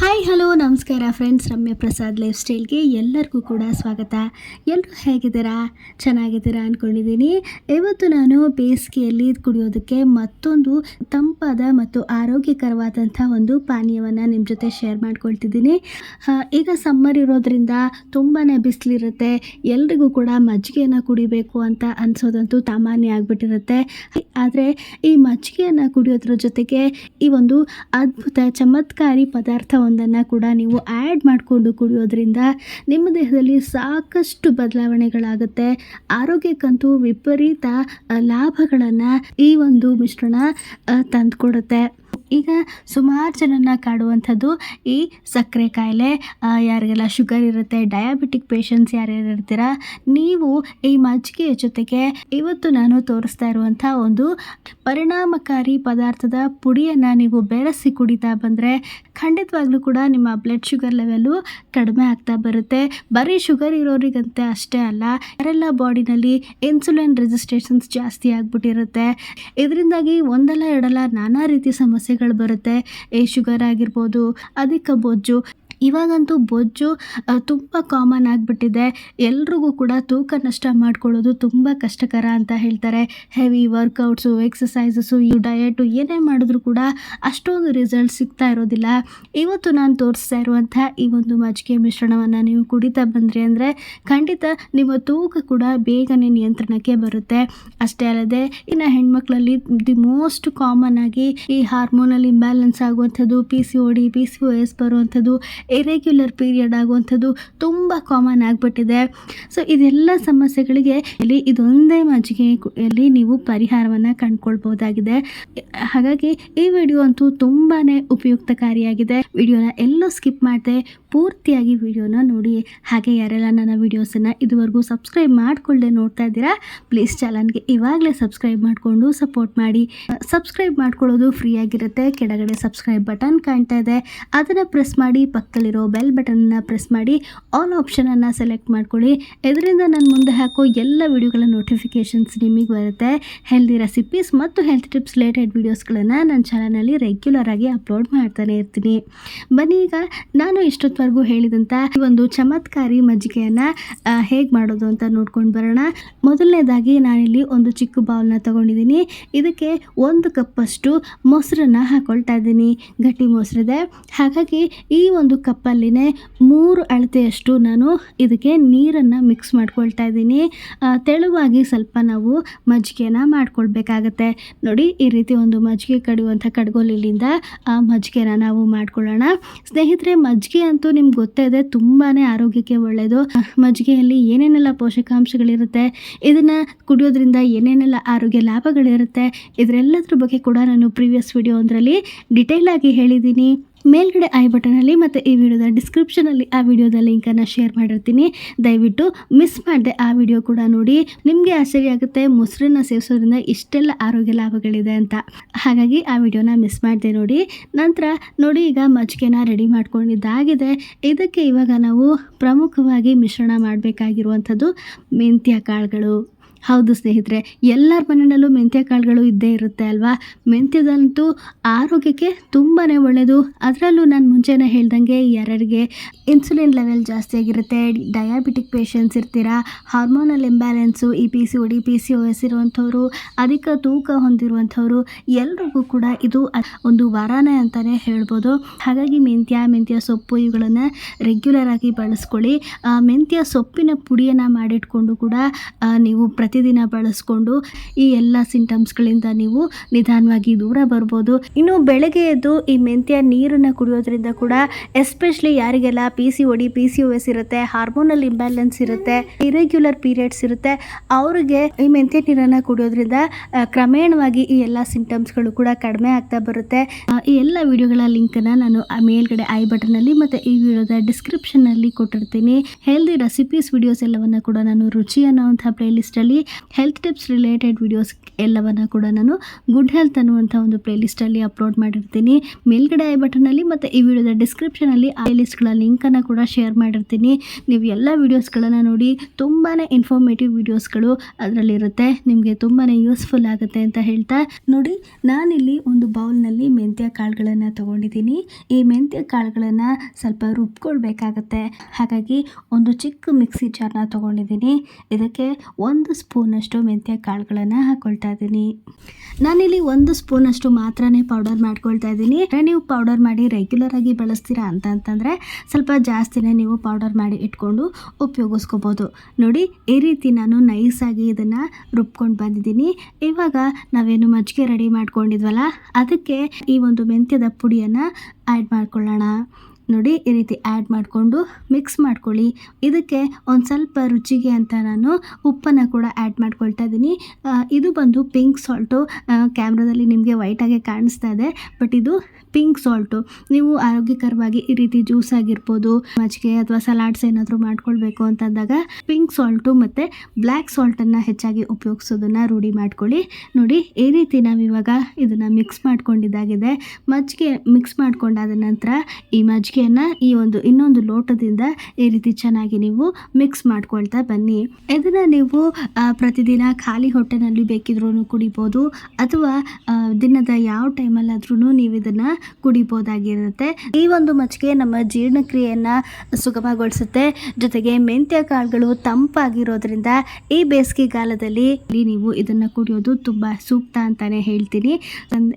Hi hello ನಮಸ್ಕಾರ friends Ramya Prasad life ಸ್ಟೈಲ್ಗೆ ಎಲ್ಲರಿಗೂ ಕೂಡ ಸ್ವಾಗತ. ಎಲ್ಲರೂ ಹೇಗಿದ್ದೀರಾ? ಚೆನ್ನಾಗಿದ್ದೀರಾ ಅಂದ್ಕೊಂಡಿದ್ದೀನಿ ಇವತ್ತು ನಾನು ಬೇಸಿಗೆಯಲ್ಲಿ ಕುಡಿಯೋದಕ್ಕೆ ಮತ್ತೊಂದು ತಂಪಾದ ಮತ್ತು ಆರೋಗ್ಯಕರವಾದಂಥ ಒಂದು ಪಾನೀಯವನ್ನು ನಿಮ್ಮ ಜೊತೆ ಶೇರ್ ಮಾಡ್ಕೊಳ್ತಿದ್ದೀನಿ. ಈಗ ಸಮ್ಮರ್ ಇರೋದ್ರಿಂದ ತುಂಬಾ ಬಿಸಿಲಿರುತ್ತೆ. ಎಲ್ರಿಗೂ ಕೂಡ ಮಜ್ಜಿಗೆಯನ್ನು ಕುಡಿಬೇಕು ಅಂತ ಅನಿಸೋದಂತೂ ಸಾಮಾನ್ಯ ಆಗಿಬಿಟ್ಟಿರುತ್ತೆ. ಆದರೆ ಈ ಮಜ್ಜಿಗೆಯನ್ನು ಕುಡಿಯೋದ್ರ ಜೊತೆಗೆ ಈ ಒಂದು ಅದ್ಭುತ ಚಮತ್ಕಾರಿ ಪದಾರ್ಥವೊಂದನ್ನು ಕೂಡ ನೀವು ಆ್ಯಡ್ ಮಾಡಿಕೊಂಡು ಕುಡಿಯೋದ್ರಿಂದ ನಿಮ್ಮ ದೇಹದಲ್ಲಿ ಸಾಕಷ್ಟು ಬದಲಾವಣೆಗಳಾಗುತ್ತೆ. ಆರೋಗ್ಯಕ್ಕಂತೂ ವಿಪರೀತ ಲಾಭಗಳನ್ನು ಈ ಒಂದು ಮಿಶ್ರಣ ತಂದುಕೊಡುತ್ತೆ. ಈಗ ಸುಮಾರು ಜನನ ಕಾಡುವಂಥದ್ದು ಈ ಸಕ್ಕರೆ ಕಾಯಿಲೆ ಯಾರಿಗೆಲ್ಲ ಶುಗರ್ ಇರುತ್ತೆ ಡಯಾಬಿಟಿಕ್ ಪೇಷಂಟ್ಸ್ ಯಾರ್ಯಾರು ಇರ್ತೀರ, ನೀವು ಈ ಮಜ್ಜಿಗೆಯ ಜೊತೆಗೆ ಇವತ್ತು ನಾನು ತೋರಿಸ್ತಾ ಇರುವಂಥ ಒಂದು ಪರಿಣಾಮಕಾರಿ ಪದಾರ್ಥದ ಪುಡಿಯನ್ನು ನೀವು ಬೆರೆಸಿ ಕುಡಿತಾ ಬಂದರೆ ಖಂಡಿತವಾಗ್ಲೂ ಕೂಡ ನಿಮ್ಮ ಬ್ಲಡ್ ಶುಗರ್ ಲೆವೆಲ್ಲು ಕಡಿಮೆ ಆಗ್ತಾ ಬರುತ್ತೆ. ಬರೀ ಶುಗರ್ ಇರೋರಿಗಂತೆ ಅಷ್ಟೇ ಅಲ್ಲ, ಯಾರೆಲ್ಲ ಬಾಡಿನಲ್ಲಿ ಇನ್ಸುಲಿನ್ ರೆಜಿಸ್ಟ್ರೇಷನ್ಸ್ ಜಾಸ್ತಿ ಆಗ್ಬಿಟ್ಟಿರುತ್ತೆ. ಇದರಿಂದಾಗಿ ಒಂದಲ್ಲ ಎರಡಲ್ಲ ನಾನಾ ರೀತಿ ಸಮಸ್ಯೆಗಳು ಬರುತ್ತೆ. ಈ ಶುಗರ್ ಆಗಿರ್ಬೋದು ಅಧಿಕ ಬೊಜ್ಜು ಇವಾಗಂತೂ ಬೊಜ್ಜು ತುಂಬ ಕಾಮನ್ ಆಗಿಬಿಟ್ಟಿದೆ. ಎಲ್ರಿಗೂ ಕೂಡ ತೂಕ ನಷ್ಟ ಮಾಡ್ಕೊಳ್ಳೋದು ತುಂಬ ಕಷ್ಟಕರ ಅಂತ ಹೇಳ್ತಾರೆ. ಹೆವಿ ವರ್ಕೌಟ್ಸು ಎಕ್ಸಸೈಸಸ್ಸು ಈ ಡಯಟು ಏನೇ ಮಾಡಿದ್ರೂ ಕೂಡ ಅಷ್ಟೊಂದು ರಿಸಲ್ಟ್ ಸಿಗ್ತಾ ಇರೋದಿಲ್ಲ. ಇವತ್ತು ನಾನು ತೋರಿಸ್ತಾ ಇರುವಂಥ ಈ ಒಂದು ಮಜ್ಜಿಗೆ ಮಿಶ್ರಣವನ್ನು ನೀವು ಕುಡಿತಾ ಬಂದ್ರಿ ಅಂದರೆ ಖಂಡಿತ ನಿಮ್ಮ ತೂಕ ಕೂಡ ಬೇಗನೆ ನಿಯಂತ್ರಣಕ್ಕೆ ಬರುತ್ತೆ. ಅಷ್ಟೇ ಅಲ್ಲದೆ ಇನ್ನು ಹೆಣ್ಮಕ್ಳಲ್ಲಿ ದಿ ಮೋಸ್ಟ್ ಕಾಮನ್ ಆಗಿ ಈ ಹಾರ್ಮೋನಲ್ ಇಂಬ್ಯಾಲೆನ್ಸ್ ಆಗುವಂಥದ್ದು P C O D P C O S ಬರುವಂಥದ್ದು ಇರೆಗ್ಯುಲರ್ ಪೀರಿಯಡ್ ಆಗುವಂಥದ್ದು ತುಂಬ ಕಾಮನ್ ಆಗಿಬಿಟ್ಟಿದೆ. ಸೊ ಇದೆಲ್ಲ ಸಮಸ್ಯೆಗಳಿಗೆ ಇಲ್ಲಿ ಇದೊಂದೇ ಮಜ್ಜಿಗೆಯಲ್ಲಿ ನೀವು ಪರಿಹಾರವನ್ನು ಕಂಡುಕೊಳ್ಬೋದಾಗಿದೆ ಹಾಗಾಗಿ ಈ ವಿಡಿಯೋ ಅಂತೂ ತುಂಬಾ ಉಪಯುಕ್ತಕಾರಿಯಾಗಿದೆ. ವಿಡಿಯೋನ ಎಲ್ಲೂ ಸ್ಕಿಪ್ ಮಾಡದೆ ಪೂರ್ತಿಯಾಗಿ ವಿಡಿಯೋನ ನೋಡಿ. ಹಾಗೆ ಯಾರೆಲ್ಲ ನನ್ನ ವೀಡಿಯೋಸನ್ನು ಇದುವರೆಗೂ ಸಬ್ಸ್ಕ್ರೈಬ್ ಮಾಡಿಕೊಳ್ಳದೆ ನೋಡ್ತಾ ಇದ್ದೀರಾ ಪ್ಲೀಸ್ ಚಾನಲ್ಗೆ ಇವಾಗಲೇ ಸಬ್ಸ್ಕ್ರೈಬ್ ಮಾಡಿಕೊಂಡು ಸಪೋರ್ಟ್ ಮಾಡಿ. ಸಬ್ಸ್ಕ್ರೈಬ್ ಮಾಡ್ಕೊಳ್ಳೋದು ಫ್ರೀ ಆಗಿರುತ್ತೆ. ಕೆಳಗಡೆ ಸಬ್ಸ್ಕ್ರೈಬ್ ಬಟನ್ ಕಾಣ್ತಾ ಇದೆ. ಅದನ್ನು ಪ್ರೆಸ್ ಮಾಡಿ, ಪಕ್ಕದಲ್ಲಿರೋ ಬೆಲ್ ಬಟನನ್ನು ಪ್ರೆಸ್ ಮಾಡಿ ಆಲ್ ಆಪ್ಷನನ್ನು ಸೆಲೆಕ್ಟ್ ಮಾಡ್ಕೊಳ್ಳಿ. ಇದರಿಂದ ನಾನು ಮುಂದೆ ಹಾಕೋ ಎಲ್ಲ ವಿಡಿಯೋಗಳ ನೋಟಿಫಿಕೇಷನ್ಸ್ ನಿಮಗೆ ಬರುತ್ತೆ. ಹೆಲ್ದಿ ರೆಸಿಪೀಸ್ ಮತ್ತು ಹೆಲ್ತ್ ಟಿಪ್ಸ್ ರಿಲೇಟೆಡ್ ವೀಡಿಯೋಸ್ಗಳನ್ನು ನನ್ನ ಚಾನಲ್ನಲ್ಲಿ ರೆಗ್ಯುಲರ್ ಆಗಿ ಅಪ್ಲೋಡ್ ಮಾಡ್ತಾನೆ ಇರ್ತೀನಿ. ಬನ್ನಿ ಈಗ ನಾನು ಹೇಳಿದಂಥ ಈ ಒಂದು ಚಮತ್ಕಾರಿ ಮಜ್ಜಿಗೆಯನ್ನ ಹೇಗೆ ಮಾಡೋದು ಅಂತ ನೋಡ್ಕೊಂಡು ಬರೋಣ. ಮೊದಲನೇದಾಗಿ ನಾನಿಲ್ಲಿ ಒಂದು ಚಿಕ್ಕ ಬೌಲ್ನ ತಗೊಂಡಿದ್ದೀನಿ. ಇದಕ್ಕೆ ಒಂದು ಕಪ್ಪಷ್ಟು ಮೊಸರನ್ನ ಹಾಕೊಳ್ತಾ ಇದ್ದೀನಿ. ಗಟ್ಟಿ ಮೊಸರಿದೆ. ಹಾಗಾಗಿ ಈ ಒಂದು ಕಪ್ಪಲ್ಲಿನೇ ಮೂರು ಅಳತೆಯಷ್ಟು ನಾನು ಇದಕ್ಕೆ ನೀರನ್ನು ಮಿಕ್ಸ್ ಮಾಡ್ಕೊಳ್ತಾ ಇದ್ದೀನಿ. ತೆಳುವಾಗಿ ಸ್ವಲ್ಪ ನಾವು ಮಜ್ಜಿಗೆನ ಮಾಡ್ಕೊಳ್ಬೇಕಾಗತ್ತೆ. ನೋಡಿ, ಈ ರೀತಿ ಒಂದು ಮಜ್ಜಿಗೆ ಕಡಿಯುವಂಥ ಕಡ್ಗೋಲಿಲಿಂದ ಮಜ್ಜಿಗೆನ ನಾವು ಮಾಡ್ಕೊಳ್ಳೋಣ. ಸ್ನೇಹಿತರೆ, ಮಜ್ಜಿಗೆ ಅಂತೂ ನಿಮ್ಗೆ ಗೊತ್ತೇ ಇದೆ ತುಂಬಾ ಆರೋಗ್ಯಕ್ಕೆ ಒಳ್ಳೆಯದು ಮಜ್ಜಿಗೆಯಲ್ಲಿ ಏನೇನೆಲ್ಲ ಪೋಷಕಾಂಶಗಳಿರುತ್ತೆ, ಇದನ್ನು ಕುಡಿಯೋದ್ರಿಂದ ಏನೇನೆಲ್ಲ ಆರೋಗ್ಯ ಲಾಭಗಳಿರುತ್ತೆ, ಇದರೆಲ್ಲದ್ರ ಬಗ್ಗೆ ಕೂಡ ನಾನು ಪ್ರೀವಿಯಸ್ ವಿಡಿಯೋ ಒಂದರಲ್ಲಿ ಡಿಟೇಲ್ ಆಗಿ ಹೇಳಿದ್ದೀನಿ. ಮೇಲ್ಗಡೆ ಐ ಬಟನಲ್ಲಿ ಮತ್ತು ಈ ವಿಡಿಯೋದ ಡಿಸ್ಕ್ರಿಪ್ಷನಲ್ಲಿ ಆ ವಿಡಿಯೋದ ಲಿಂಕನ್ನು ಶೇರ್ ಮಾಡಿರ್ತೀನಿ. ದಯವಿಟ್ಟು ಮಿಸ್ ಮಾಡದೆ ಆ ವಿಡಿಯೋ ಕೂಡ ನೋಡಿ. ನಿಮಗೆ ಆಶ್ಚರ್ಯ ಆಗುತ್ತೆ ಮೊಸರನ್ನ ಸೇವಿಸೋದ್ರಿಂದ ಇಷ್ಟೆಲ್ಲ ಆರೋಗ್ಯ ಲಾಭಗಳಿದೆ ಅಂತ. ಹಾಗಾಗಿ ಆ ವಿಡಿಯೋನ ಮಿಸ್ ಮಾಡಿದೆ ನೋಡಿ. ನಂತರ ನೋಡಿ ಈಗ ಮಜ್ಜಿಗೆನ ರೆಡಿ ಮಾಡ್ಕೊಂಡಿದ್ದಾಗಿದೆ. ಇದಕ್ಕೆ ಇವಾಗ ನಾವು ಪ್ರಮುಖವಾಗಿ ಮಿಶ್ರಣ ಮಾಡಬೇಕಾಗಿರುವಂಥದ್ದು ಮೆಂತ್ಯ ಕಾಳುಗಳು ಹೌದು ಸ್ನೇಹಿತರೆ, ಎಲ್ಲರ ಮನೆಯಲ್ಲೂ ಮೆಂತ್ಯ ಕಾಳುಗಳು ಇದ್ದೇ ಇರುತ್ತೆ ಅಲ್ವಾ? ಮೆಂತ್ಯದಂತೂ ಆರೋಗ್ಯಕ್ಕೆ ತುಂಬಾ ಒಳ್ಳೆಯದು ಅದರಲ್ಲೂ ನಾನು ಮುಂಚೆನೇ ಹೇಳ್ದಂಗೆ ಯಾರ್ಯಾರಿಗೆ ಇನ್ಸುಲಿನ್ ಲೆವೆಲ್ ಜಾಸ್ತಿ ಆಗಿರುತ್ತೆ ಡಯಾಬಿಟಿಕ್ ಪೇಷಂಟ್ಸ್ ಇರ್ತೀರಾ hormonal imbalance E P C O D P C O S ಇರುವಂಥವ್ರು, ಅಧಿಕ ತೂಕ ಹೊಂದಿರುವಂಥವ್ರು, ಎಲ್ರಿಗೂ ಕೂಡ ಇದು ಒಂದು ವಾರನೇ ಅಂತಲೇ ಹೇಳ್ಬೋದು. ಹಾಗಾಗಿ ಮೆಂತ್ಯ ಮೆಂತ್ಯ ಸೊಪ್ಪು ಇವುಗಳನ್ನು ರೆಗ್ಯುಲರ್ ಆಗಿ ಬಳಸ್ಕೊಳ್ಳಿ. ಮೆಂತ್ಯ ಸೊಪ್ಪಿನ ಪುಡಿಯನ್ನು ಮಾಡಿಟ್ಕೊಂಡು ಕೂಡ ನೀವು ನೀವು ಪ್ರತಿದಿನ ಬಳಸ್ಕೊಂಡು ಈ ಎಲ್ಲ ಸಿಂಟಮ್ಸ್ಗಳಿಂದ ನೀವು ನಿಧಾನವಾಗಿ ದೂರ ಬರ್ಬೋದು. ಇನ್ನು ಬೆಳಗ್ಗೆ ಎದ್ದು ಈ ಮೆಂತ್ಯ ನೀರನ್ನು ಕುಡಿಯೋದ್ರಿಂದ ಕೂಡ ಎಸ್ಪೆಷಲಿ ಯಾರಿಗೆಲ್ಲ P C O D P C O S ಇರುತ್ತೆ ಹಾರ್ಮೋನಲ್ ಇಂಬ್ಯಾಲೆನ್ಸ್ ಇರುತ್ತೆ ಇರೆಗ್ಯುಲರ್ ಪೀರಿಯಡ್ಸ್ ಇರುತ್ತೆ, ಅವರಿಗೆ ಈ ಮೆಂತ್ಯ ನೀರನ್ನು ಕುಡಿಯೋದ್ರಿಂದ ಕ್ರಮೇಣವಾಗಿ ಈ ಎಲ್ಲ ಸಿಂಟಮ್ಸ್ಗಳು ಕೂಡ ಕಡಿಮೆ ಆಗ್ತಾ ಬರುತ್ತೆ. ಈ ಎಲ್ಲ ವಿಡಿಯೋಗಳ ಲಿಂಕನ್ನು ನಾನು ಮೇಲ್ಗಡೆ ಐ ಬಟನಲ್ಲಿ ಮತ್ತು ಈ ವಿಡಿಯೋದ ಡಿಸ್ಕ್ರಿಪ್ಷನ್ನಲ್ಲಿ ಕೊಟ್ಟಿರ್ತೀನಿ. ಹೆಲ್ದಿ ರೆಸಿಪೀಸ್ ವಿಡಿಯೋಸ್ ಎಲ್ಲವನ್ನು ಕೂಡ ನಾನು ರುಚಿ ಅನ್ನೋವಂಥ ಪ್ಲೇಲಿಸ್ಟಲ್ಲಿ ಹೆಲ್ತ್ ಟಿಪ್ಸ್ ರಿಲೇಟೆಡ್ ವಿಡಿಯೋಸ್ ಎಲ್ಲವನ್ನು ಕೂಡ ನಾನು ಗುಡ್ ಹೆಲ್ತ್ ಅನ್ನುವಂಥ ಒಂದು ಪ್ಲೇಲಿಸ್ಟಲ್ಲಿ ಅಪ್ಲೋಡ್ ಮಾಡಿರ್ತೀನಿ. ಮೇಲ್ಗಡೆ ಐ ಬಟನಲ್ಲಿ ಮತ್ತು ಈ ವಿಡಿಯೋದ ಡಿಸ್ಕ್ರಿಪ್ಷನಲ್ಲಿ ಆ ಲಿಸ್ಟ್ಗಳ ಲಿಂಕನ್ನು ಕೂಡ ಶೇರ್ ಮಾಡಿರ್ತೀನಿ. ನೀವು ಎಲ್ಲ ವೀಡಿಯೋಸ್ಗಳನ್ನು ನೋಡಿ ತುಂಬಾ ಇನ್ಫಾರ್ಮೇಟಿವ್ ವೀಡಿಯೋಸ್ಗಳು ಅದರಲ್ಲಿರುತ್ತೆ. ನಿಮಗೆ ತುಂಬಾ ಯೂಸ್ಫುಲ್ ಆಗುತ್ತೆ ಅಂತ ಹೇಳ್ತಾ ನೋಡಿ, ನಾನಿಲ್ಲಿ ಒಂದು ಬೌಲ್ನಲ್ಲಿ ಮೆಂತ್ಯ ಕಾಳುಗಳನ್ನು ತೊಗೊಂಡಿದ್ದೀನಿ. ಈ ಮೆಂತ್ಯ ಕಾಳುಗಳನ್ನು ಸ್ವಲ್ಪ ರುಬ್ಕೊಳ್ಬೇಕಾಗತ್ತೆ. ಹಾಗಾಗಿ ಒಂದು ಚಿಕ್ಕ ಮಿಕ್ಸಿ ಜಾರ್ನ ತೊಗೊಂಡಿದ್ದೀನಿ. ಇದಕ್ಕೆ ಒಂದು ಸ್ಪೂನಷ್ಟು ಮೆಂತ್ಯ ಕಾಳುಗಳನ್ನು ಹಾಕ್ಕೊಳ್ತಾ ಇದ್ದೀನಿ. ನಾನಿಲ್ಲಿ ಒಂದು ಸ್ಪೂನಷ್ಟು ಮಾತ್ರನೇ ಪೌಡರ್ ಮಾಡ್ಕೊಳ್ತಾ ಇದ್ದೀನಿ. ನೀವು ಪೌಡರ್ ಮಾಡಿ ರೆಗ್ಯುಲರ್ ಆಗಿ ಬಳಸ್ತೀರಾ ಅಂತ ಅಂತಂದರೆ ಸ್ವಲ್ಪ ಜಾಸ್ತಿನೇ ನೀವು ಪೌಡರ್ ಮಾಡಿ ಇಟ್ಕೊಂಡು ಉಪಯೋಗಿಸ್ಕೋಬೋದು. ನೋಡಿ, ಈ ರೀತಿ ನಾನು ನೈಸಾಗಿ ಇದನ್ನು ರುಬ್ಕೊಂಡು ಬಂದಿದ್ದೀನಿ. ಇವಾಗ ನಾವೇನು ಮಜ್ಜಿಗೆ ರೆಡಿ ಮಾಡ್ಕೊಂಡಿದ್ವಲ್ಲ, ಅದಕ್ಕೆ ಈ ಒಂದು ಮೆಂತ್ಯದ ಪುಡಿಯನ್ನು ಆ್ಯಡ್ ಮಾಡ್ಕೊಳ್ಳೋಣ. ನೋಡಿ ಈ ರೀತಿ ಆ್ಯಡ್ ಮಾಡಿಕೊಂಡು ಮಿಕ್ಸ್ ಮಾಡ್ಕೊಳ್ಳಿ. ಇದಕ್ಕೆ ಒಂದು ಸ್ವಲ್ಪ ರುಚಿಗೆ ಅಂತ ನಾನು ಉಪ್ಪನ್ನು ಕೂಡ ಆ್ಯಡ್ ಮಾಡ್ಕೊಳ್ತಾ ಇದ್ದೀನಿ. ಇದು ಬಂದು ಪಿಂಕ್ ಸಾಲ್ಟು ಕ್ಯಾಮ್ರಾದಲ್ಲಿ ನಿಮಗೆ ವೈಟಾಗೆ ಕಾಣಿಸ್ತಾ ಇದೆ ಬಟ್ ಇದು ಪಿಂಕ್ ಸಾಲ್ಟು ನೀವು ಆರೋಗ್ಯಕರವಾಗಿ ಈ ರೀತಿ ಜ್ಯೂಸ್ ಆಗಿರ್ಬೋದು, ಮಜ್ಜಿಗೆ ಅಥವಾ ಸಲಾಡ್ಸ್ ಏನಾದರೂ ಮಾಡ್ಕೊಳ್ಬೇಕು ಅಂತಂದಾಗ ಪಿಂಕ್ ಸಾಲ್ಟು ಮತ್ತು ಬ್ಲ್ಯಾಕ್ ಸಾಲ್ಟನ್ನು ಹೆಚ್ಚಾಗಿ ಉಪಯೋಗಿಸೋದನ್ನು ರೂಢಿ ಮಾಡ್ಕೊಳ್ಳಿ. ನೋಡಿ ಈ ರೀತಿ ನಾವಿವಾಗ ಇದನ್ನು ಮಿಕ್ಸ್ ಮಾಡ್ಕೊಂಡಿದ್ದಾಗಿದೆ. ಮಜ್ಜಿಗೆ ಮಿಕ್ಸ್ ಮಾಡ್ಕೊಂಡಾದ ನಂತರ ಈ ಮಜ್ಜಿಗೆಯನ್ನು ಈ ಒಂದು ಇನ್ನೊಂದು ಲೋಟದಿಂದ ಈ ರೀತಿ ಚೆನ್ನಾಗಿ ನೀವು ಮಿಕ್ಸ್ ಮಾಡ್ಕೊಳ್ತಾ ಬನ್ನಿ. ಇದನ್ನು ನೀವು ಪ್ರತಿದಿನ ಖಾಲಿ ಹೊಟ್ಟೆನಲ್ಲಿ ಬೇಕಿದ್ರೂ ಕುಡಿಬೋದು, ಅಥವಾ ದಿನದ ಯಾವ ಟೈಮಲ್ಲಾದ್ರೂ ನೀವು ಇದನ್ನು ಕುಡಿಬೋದಾಗಿರುತ್ತೆ. ಈ ಒಂದು ಮಜ್ಜಿಗೆ ನಮ್ಮ ಜೀರ್ಣಕ್ರಿಯೆಯನ್ನು ಸುಗಮಗೊಳಿಸುತ್ತೆ. ಜೊತೆಗೆ ಮೆಂತ್ಯ ಕಾಳುಗಳು ತಂಪಾಗಿರೋದ್ರಿಂದ ಈ ಬೇಸಿಗೆಗಾಲದಲ್ಲಿ ನೀವು ಇದನ್ನು ಕುಡಿಯೋದು ತುಂಬ ಸೂಕ್ತ ಅಂತಾನೆ ಹೇಳ್ತೀನಿ.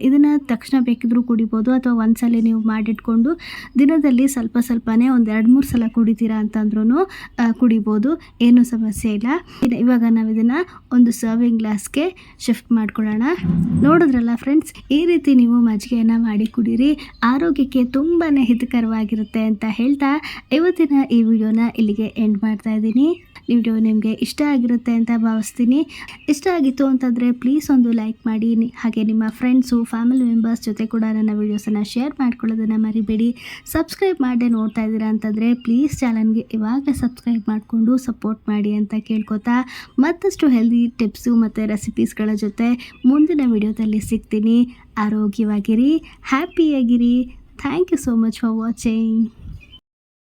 ಇದನ್ನು ತಕ್ಷಣ ಬೇಕಿದ್ರೂ ಕುಡಿಬೋದು, ಅಥವಾ ಒಂದ್ಸಲ ನೀವು ಮಾಡಿಟ್ಕೊಂಡು ದಿನದಲ್ಲಿ ಸ್ವಲ್ಪ ಸ್ವಲ್ಪನೇ ಒಂದು ಎರಡು ಮೂರು ಸಲ ಕುಡಿತೀರಾ ಅಂತಂದ್ರೂ ಕುಡಿಬೋದು. ಏನು ಸಮಸ್ಯೆ ಇಲ್ಲ. ಇವಾಗ ನಾವು ಇದನ್ನು ಒಂದು ಸರ್ವಿಂಗ್ ಗ್ಲಾಸ್ಗೆ ಶಿಫ್ಟ್ ಮಾಡ್ಕೊಳ್ಳೋಣ. ನೋಡಿದ್ರಲ್ಲ ಫ್ರೆಂಡ್ಸ್ ಈ ರೀತಿ ನೀವು ಮಜ್ಜಿಗೆಯನ್ನು ಮಾಡಿ ಕುಡೀರಿ. ಆರೋಗ್ಯಕ್ಕೆ ತುಂಬಾ ಹಿತಕರವಾಗಿರುತ್ತೆ ಅಂತ ಹೇಳ್ತಾ ಇವತ್ತಿನ ಈ ವಿಡಿಯೋನ ಇಲ್ಲಿಗೆ ಎಂಡ್ ಮಾಡ್ತಾ ಇದ್ದೀನಿ. ವಿಡಿಯೋ ನಿಮಗೆ ಇಷ್ಟ ಆಗಿರುತ್ತೆ ಅಂತ ಭಾವಿಸ್ತೀನಿ. ಇಷ್ಟ ಆಗಿತ್ತು ಅಂತಂದರೆ ಪ್ಲೀಸ್ ಒಂದು ಲೈಕ್ ಮಾಡಿ. ಹಾಗೆ ನಿಮ್ಮ ಫ್ರೆಂಡ್ಸು ಫ್ಯಾಮಿಲಿ ಮೆಂಬರ್ಸ್ ಜೊತೆ ಕೂಡ ನನ್ನ ವೀಡಿಯೋಸನ್ನು ಶೇರ್ ಮಾಡ್ಕೊಳ್ಳೋದನ್ನು ಮರಿಬೇಡಿ. ಸಬ್ಸ್ಕ್ರೈಬ್ ಮಾಡದೆ ನೋಡ್ತಾ ಇದ್ದೀರಾ ಅಂತಂದರೆ ಪ್ಲೀಸ್ ಚಾನಲ್ಗೆ ಇವಾಗ ಸಬ್ಸ್ಕ್ರೈಬ್ ಮಾಡಿಕೊಂಡು ಸಪೋರ್ಟ್ ಮಾಡಿ ಅಂತ ಕೇಳ್ಕೊತಾ ಮತ್ತಷ್ಟು ಹೆಲ್ದಿ ಟಿಪ್ಸು ಮತ್ತು ರೆಸಿಪೀಸ್ಗಳ ಜೊತೆ ಮುಂದಿನ ವಿಡಿಯೋದಲ್ಲಿ ಸಿಗ್ತೀನಿ. ಆರೋಗ್ಯವಾಗಿರಿ ಹ್ಯಾಪಿಯಾಗಿರಿ thank you so much for watching